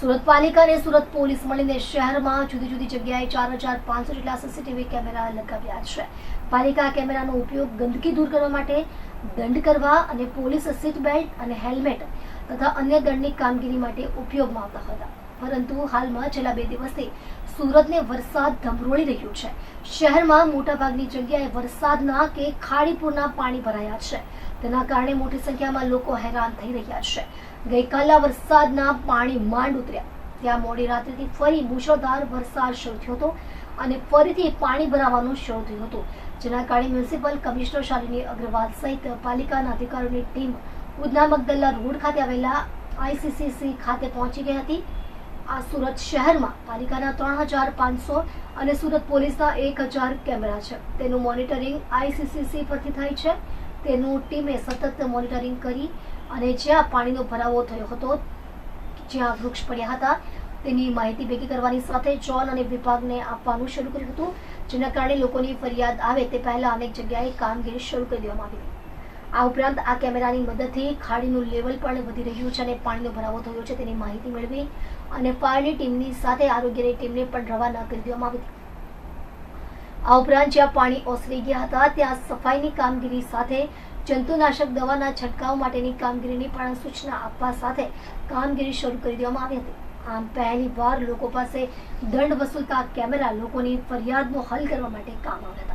સુરત પાલિકા અને સુરત પોલીસ મળીને શહેરમાં જુદી જુદી જગ્યાએ ચાર હજાર પાંચસો જેટલા સીસીટીવી કેમેરા લગાવ્યા છે. પાલિકા કેમેરાનો ઉપયોગ ગંદકી દૂર કરવા માટે દંડ કરવા અને પોલીસ સીટ બેલ્ટ અને હેલ્મેટ તથા અન્ય દંડની કામગીરી માટે ઉપયોગમાં આવતા હતા. પરંતુ હાલમાં છેલ્લા બે દિવસથી સુરતને વરસાદ ધમરોળી રહ્યું છે. શહેરમાં મોટાભાગની જગ્યાએ વરસાદના કે ખાડીપુરના પાણી ભરાયા છે. તેના કારણે મોટી સંખ્યામાં લોકો હેરાન થઈ રહ્યા છે. ગઈકાલે વરસાદના પાણી માંડ ઉતર્યા. ત્યાં મોડી રાત્રિથી ફરી મુશળધાર વરસાદ શરૂ થયો હતો અને ફરીથી પાણી ભરાવાનું શરૂ થયું હતું. જેના કારણે મ્યુનિસિપલ કમિશનર શાલિની અગ્રવાલ સહિત પાલિકાના અધિકારીઓની ટીમ ઉધના મગદલ્લા રોડ ખાતે આવેલા આઈસીસીસી ખાતે પહોંચી ગઈ હતી. આ સુરત શહેરમાં પાલિકાના ત્રણ હજાર પાંચસો અને સુરત પોલીસના એક હજાર કેમેરા છે. તેનું મોનિટરિંગ આઈસીસીસી પરથી થાય છે. તેનું ટીમે સતત મોનિટરિંગ કરી અને જ્યાં પાણીનો ભરાવો થયો હતો, જ્યાં વૃક્ષ પડ્યા હતા, તેની માહિતી ભેગી કરવાની સાથે જોન અને વિભાગને આપવાનું શરૂ કર્યું હતું, જેના કારણે લોકોની ફરિયાદ આવે તે પહેલા અનેક જગ્યાએ કામગીરી શરૂ કરી દેવામાં આવી હતી. આ ઉપરાંત આ કેમેરાની મદદથી ખાડીનું લેવલ પણ વધી રહ્યું છે અને પાણીનો ભરાવો થયો છે તેની માહિતી મેળવી અને ફાયરની ટીમની સાથે આરોગ્યની ટીમને પણ રવાના કરી દેવામાં આવી આ ઉપરાંત જ્યાં પાણી ઓસરી ગયા હતા, ત્યાં સફાઈની કામગીરી સાથે, જંતુનાશક દવાના છંટકાવ માટેની કામગીરીની પણ સૂચના આપવા સાથે કામગીરી શરૂ કરી દેવામાં આવી હતી. આમ પહેલી વાર લોકો પાસે દંડ વસૂલતા કેમેરા લોકોની ફરિયાદનો હલ કરવા માટે કામ આવ્યા